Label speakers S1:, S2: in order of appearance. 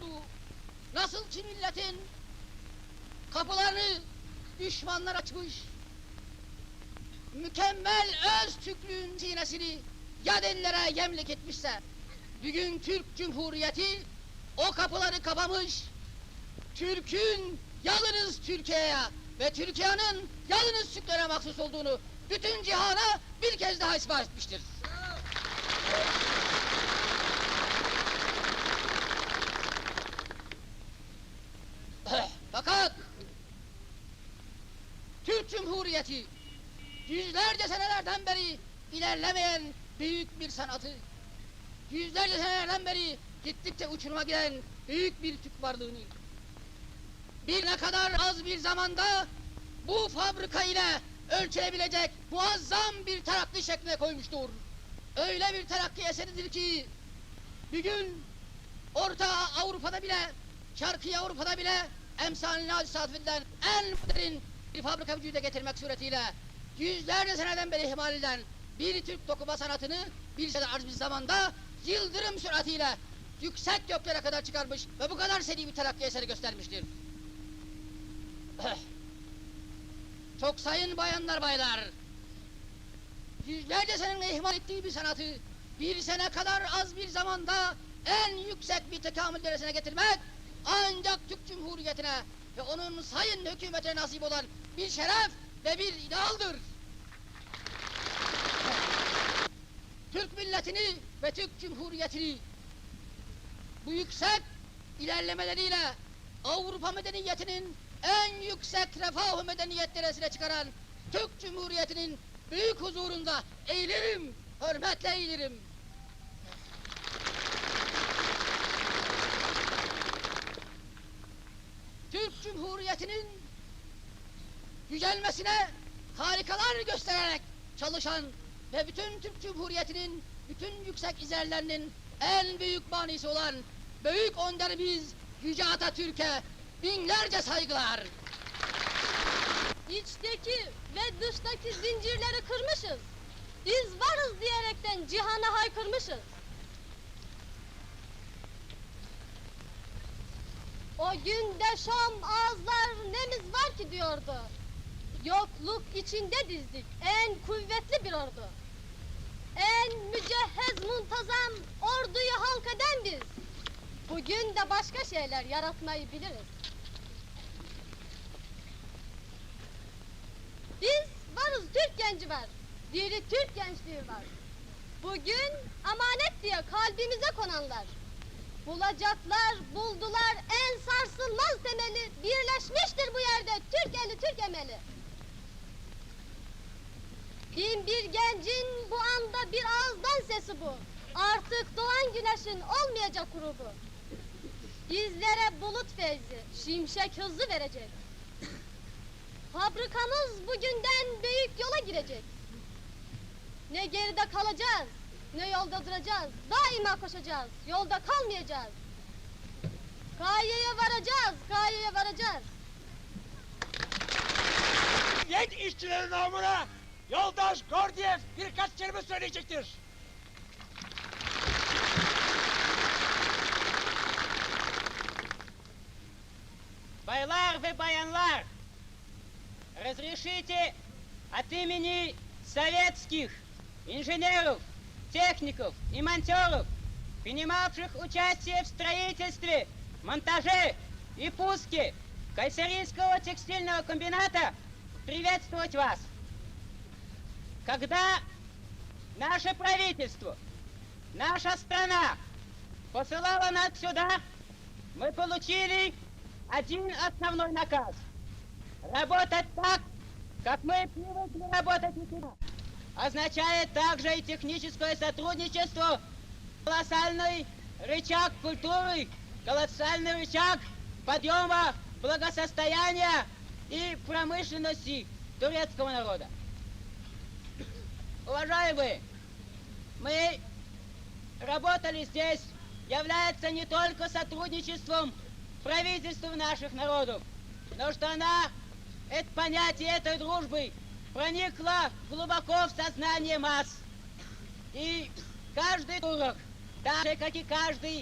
S1: İmparatorluğu nasıl ki milletin? Kapılarını düşmanlar açmış, mükemmel öz Türklüğün sinesini yad ellere yemlik etmişse, bugün Türk Cumhuriyeti o kapıları kapamış, Türk'ün yalnız Türkiye'ye ve Türkiye'nin yalnız Türklere mahsus olduğunu bütün cihana bir kez daha ispat etmiştir. Cumhuriyeti yüzlerce senelerden beri ilerlemeyen büyük bir sanatı, yüzlerce senelerden beri gittikçe uçuruma giden büyük bir Türk varlığını, bir ne kadar az bir zamanda bu fabrika ile ölçülebilecek muazzam bir terakki şekline koymuştur. Öyle bir terakki eseridir ki bugün Orta Avrupa'da bile, Şarkı Avrupa'da bile emsaline hadisat edilen en modern bir fabrika vücuda getirmek suretiyle yüzlerce seneden beri ihmal edilen bir Türk dokuma sanatını bir sene az bir zamanda yıldırım süratiyle yüksek göklere kadar çıkarmış ve bu kadar seri bir terakki eseri göstermiştir. Çok sayın bayanlar baylar, yüzlerce senenin ihmal ettiği bir sanatı bir sene kadar az bir zamanda en yüksek bir tekamül derecesine getirmek ancak Türk Cumhuriyeti'ne ve onun sayın hükümetine nasip olan bir şeref ve bir idealdir. Türk milletini ve Türk Cumhuriyeti'ni bu yüksek ilerlemeleriyle Avrupa medeniyetinin en yüksek refah medeniyet derecesine çıkaran Türk Cumhuriyeti'nin büyük huzurunda eğilirim, hürmetle eğilirim. Türk Cumhuriyeti'nin yücelmesine harikalar göstererek çalışan ve bütün Türk Cumhuriyeti'nin bütün yüksek izlerlerinin en büyük manisi olan büyük önderimiz Yüce Atatürk'e binlerce saygılar.
S2: İçteki ve dıştaki zincirleri kırmışız. Biz varız diyerekten cihana haykırmışız. O gün de Şam ağızlar nemiz var ki diyordu. Yokluk içinde dizdik en kuvvetli bir ordu. En mücehhez muntazam orduyu halk eden biz. Bugün de başka şeyler yaratmayı biliriz. Biz varız Türk genci var. Diri Türk gençliği var. Bugün emanet diye kalbimize konanlar. Bulacaklar, buldular en sarsılmaz temeli. Birleşmiştir bu yerde Türk eli, Türk emeli. Bin bir gencin bu anda bir ağızdan sesi bu. Artık doğan güneşin olmayacak grubu. Bizlere bulut feyzi, şimşek hızı verecek. Fabrikamız bugünden büyük yola girecek. Ne geride kalacağız, ne yolda duracağız. Daima koşacağız, yolda kalmayacağız. Gayeye varacağız, gayeye varacağız.
S3: Yet işçilerin namına yoldaş Gordiyev birkaç kelime söyleyecektir.
S4: Baylar ve bayanlar, разрешите от имени советских инженеров, техников и монтеров, принимавших участие в строительстве, монтаже и пуске Кайсерийского текстильного комбината, приветствовать вас. Когда наше правительство, наша страна посылала нас сюда, мы получили один основной наказ. Работать так, как мы привыкли работать. Означает также и техническое сотрудничество, колоссальный рычаг культуры, колоссальный рычаг подъема благосостояния и промышленности турецкого народа. Уважаемые, мы работали здесь является не только сотрудничеством правительств наших народов, но что она, это понятие этой дружбы, проникло глубоко в сознание масс. И каждый турок, так же, как и каждый